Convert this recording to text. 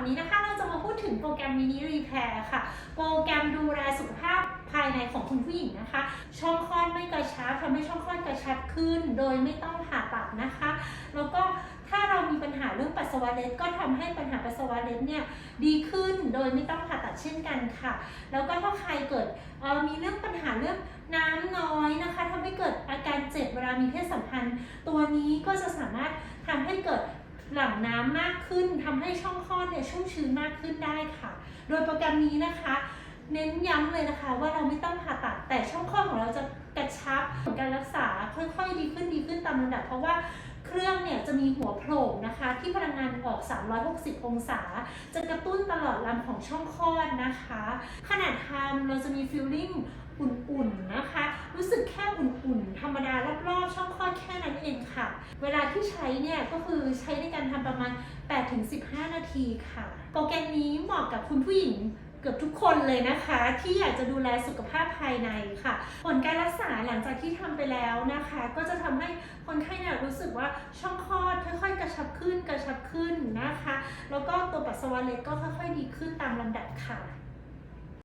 วันนี้นะคะเราจะมาพูดถึงโปรแกรมมินิรีแพร์ค่ะ โปรแกรมดูแลสุขภาพภายในของคุณผู้หญิงนะคะ ช่องคลอดไม่กระชับทำให้ช่องคลอดกระชับขึ้น โดยไม่ต้องผ่าตัดนะคะ แล้วก็ถ้าเรามีปัญหาเรื่องปัสสาวะเล็ดก็ทำให้ปัญหาปัสสาวะเล็ดเนี่ยดีขึ้นโดยไม่ต้องผ่าตัดเช่นกันค่ะ แล้วก็ถ้าใครเกิดมีเรื่องปัญหาเรื่องน้ำน้อยนะคะทำให้เกิดอาการเจ็บเวลามีเพศสัมพันธ์ ตัวนี้ก็จะสามารถ หลั่งน้ำมากขึ้นทำให้ช่องคลอดเนี่ยชุ่มชื้นมากขึ้นได้ค่ะ โดยโปรแกรมนี้นะคะ เน้นย้ำเลยนะคะ ว่าเราไม่ต้องผ่าตัดแต่ช่องคลอดของเราจะกระชับการรักษาค่อยๆดีขึ้นดีขึ้นตามลำดับเพราะว่าเครื่องเนี่ยจะมีหัวโผล่นะคะ ที่พลังงานออก 360 องศา จะกระตุ้นตลอดลำของช่องคลอดนะคะ ขนาดทำเราจะมีฟิลลิ่งอุ่นๆนะคะ รู้สึกแค่อุ่นๆ ธรรมดารอบๆ ช่องคลอด ค่นั้นเองค่ะ เวลาที่ใช้เนี่ยก็คือใช้ในการทำประมาณ 8-15 นาทีค่ะ โปรแกรมนี้เหมาะกับคุณผู้หญิงเกือบทุกคนเลยนะคะ ที่อยากจะดูแลสุขภาพภายในค่ะ ผลการรักษาหลังจากที่ทำไปแล้วนะคะ ก็จะทำให้คนไข้เนี่ยรู้สึกว่าช่องคลอดค่อยๆ กระชับขึ้นกระชับขึ้นนะคะ แล้วก็ตัวปัสสาวะเล็กก็ค่อยๆ ดีขึ้นตามลำดับค่ะ